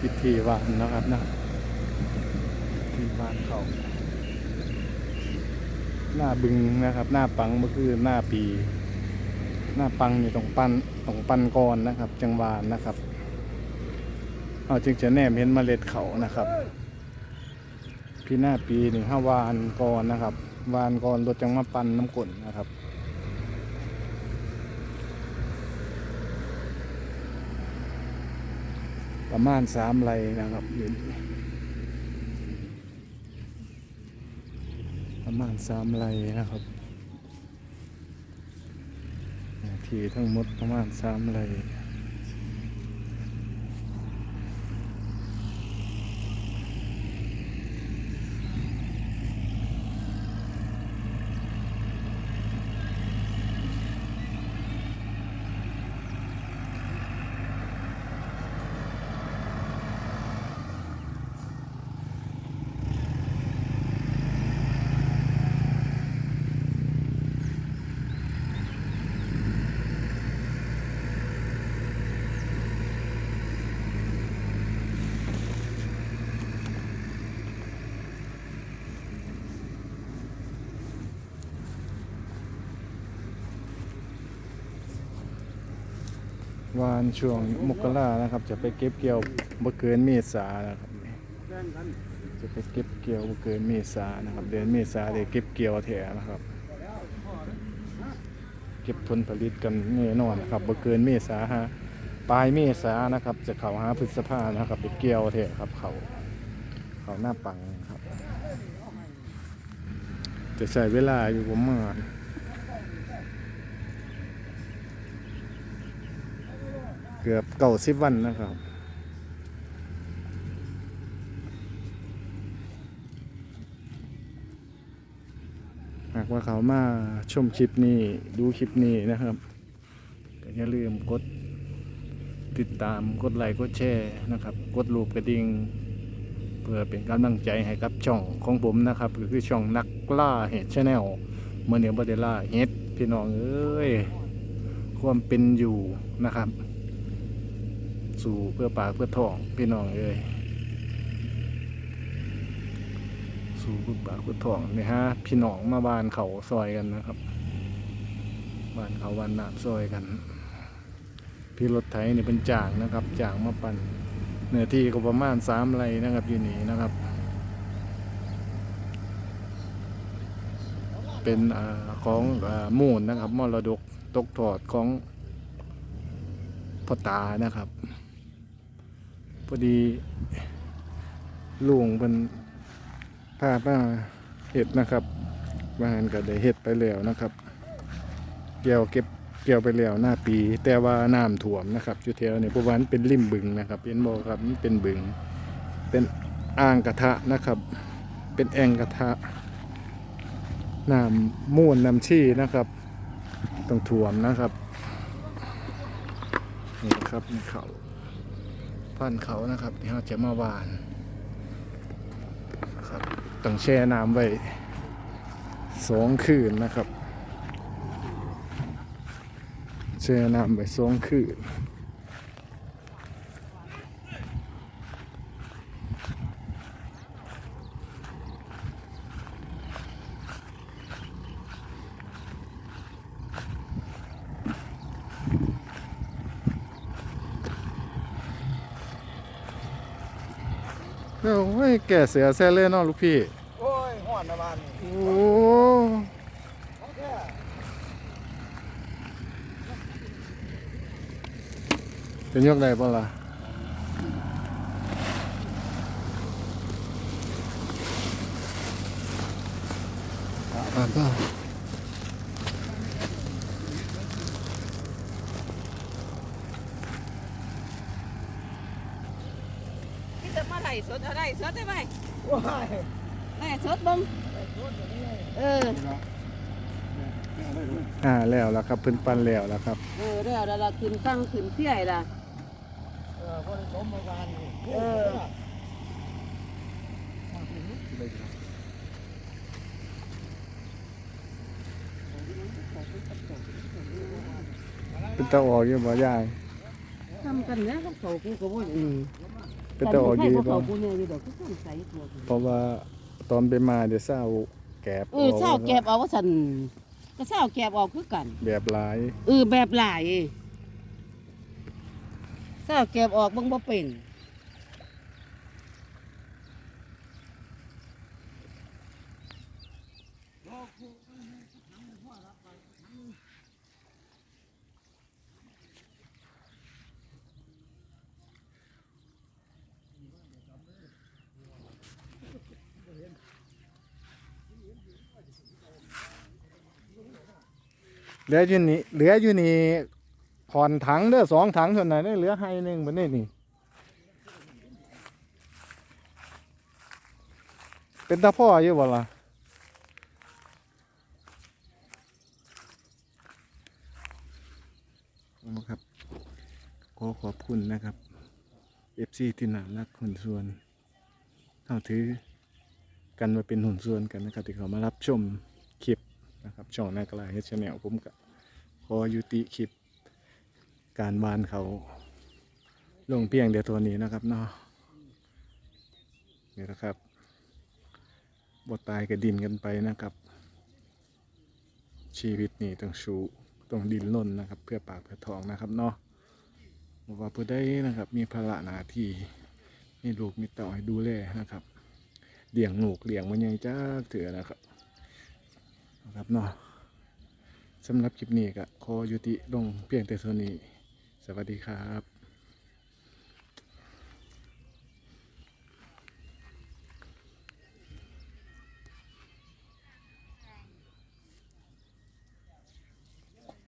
พิธีวานนะครับนะพิธีวานเขาหน้าบึงนะครับ หน้าปังเมื่อคืนหน้าปี หน้าปังอยู่ตรงปันตรงปันกรนะครับ จังหวานนะครับเอาจึงจะแนมเห็นเมล็ดเขานะครับ พี่หน้าปีหนึ่งห้าวานกรนะครับ วานกรรถจังมาปันน้ำกลนนะครับ ประมาณสามไรนะครับอยู่นี่ประมาณสามไรนะครับที่ทั้งหมดประมาณสามไร วานช่วงมกรานะครับ จะไปเก็บเกี่ยวบ่เกินเมษานะครับ จะไปเก็บเกี่ยวบ่เกินเมษานะครับ เดือนเมษาเดี๋ยวเก็บเกี่ยวแถนะครับ เก็บผลผลิตกันแน่นอนนะครับบ่เกินเมษาฮะปลายเมษานะครับ จะเข้าหาพฤษภานะครับไปเกี่ยวแถครับเขาเขาหน้าปังครับ จะใช้เวลาอยู่ประมาณ เกือบเก่าสิบวันนะครับหากว่าเขามาชมคลิปนี้ดูคลิปนี้นะครับก็อย่าลืมกดติดตามกดไลค์กดแชร์นะครับ กดรูปกระดิ่งเพื่อเป็นกำลังใจให้กับช่องของผมนะครับก็คือช่องนักล่าเห็ดชาแนลเมื่อเนียบไดล่าเห็ดพี่น้องเอ้ยความเป็นอยู่นะครับ สู่เพื่อปากเพื่อท้องพี่น้องเอ้ยสู่บุบาคุดทองนี่ฮะพี่น้องมาบ้านเขาซอยกันนะครับบ้านเขาบ้านนาซอยกัน พี่รถไถนี่เป็นจ่างนะครับจ่างมาปั่นเนื้อที่ก็ประมาณสามไรนะครับอยู่นี่นะครับ เป็นอของอมูลนะครับมรดกตกทอดของพ่อตานะครับ พอดีลุงเป็นพาป้าเห็ดนะครับบ้านก็ได้เห็ดไปแล้วนะครับเกี่ยวเก็บเกี่ยวไปแล้วหน้าปี แต่ว่าน้ำท่วมนะครับอยู่แถวนี้เพราะว่ามันเป็นริมบึงนะครับเห็นบอกครับมันเป็นบึง เป็นอ่างกระทะนะครับ เป็นแอ่งกระทะน้ำมูลน้ำชี่นะครับต้องท่วมนะครับนี่ครับนี่เขา พันเขานะครับที่เราจะมาหวานครับต้องแช่น้ำไว้สองคืนนะครับแช่น้ำไว้สองคืน เอ้าเฮ้ยแก่เสือแซ่เล่นนาะลูกพี่ โอ้ยห่อนนะบ้านโอ้จะยกได้ป่ะล่ะอ่านป่ะ พี่จะมาไถ่สดอะไรสดได้ไหมว้ายแม่สดบ้งเอออ่าแล้วแล้วครับเพิ่นปันแล้วแล้วครับ เออแล้วแล้วเราขึ้นตั้งขึ้นเสียล่ะเออคนสมมาบ้านนี่เออเป็นตาออกอยู่บ่ยายทำกันนะกับเขากูก็บ่อืม เป็นแต่ออกดีบ่บ่เขาผู้เนี่ยอยู่ดอกคือคนใส่ตัวเพราะว่าตอนไปมาเดี๋ยวเศร้าแกบเออเศร้าแกบเอาว่าซั่นก็เศร้าแกบออกคือกัน แบบหลายเออแบบหลายเศร้าแกบออกเบิ่งบ่เป็น เหลืออยู่นี่เหลืออยู่นี่ผ่อนถังเด้อสองถังเท่านั้นเด้เหลือให้หนึ่งบัดนี้นี่ เป็นตาพ่ออยู่บ่ล่ะเอาครับขอขอบคุณนะครับ FC ที่น่ารักหุ่นส่วนเท่าถือกันมาเป็นหุ่นส่วนกันนะครับที่เขามารับชมคลิป นะครับช่องนากลาเฮชแนลผมก็ขอยุติคลิป การบานเขาลงเพียงเดียวตัวนี้นะครับเนาะนี่นะครับบทตายกับดินกันไปนะครับ ชีวิตนี่ต้องชูต้องดินล้นนะครับ เพื่อปากเพื่อทองนะครับเนาะว่าผู้ใดนะครับ มีภาระหน้าที่มีลูกมีเต่าให้ดูแลนะครับเลี้ยงลูกเลี้ยงมันยังจ้าเถื่อนะครับ นะครับเนาะสำหรับคลิปนี้ก็ขอยุติลงเพียงแต่เท่านี้ สวัสดีครับ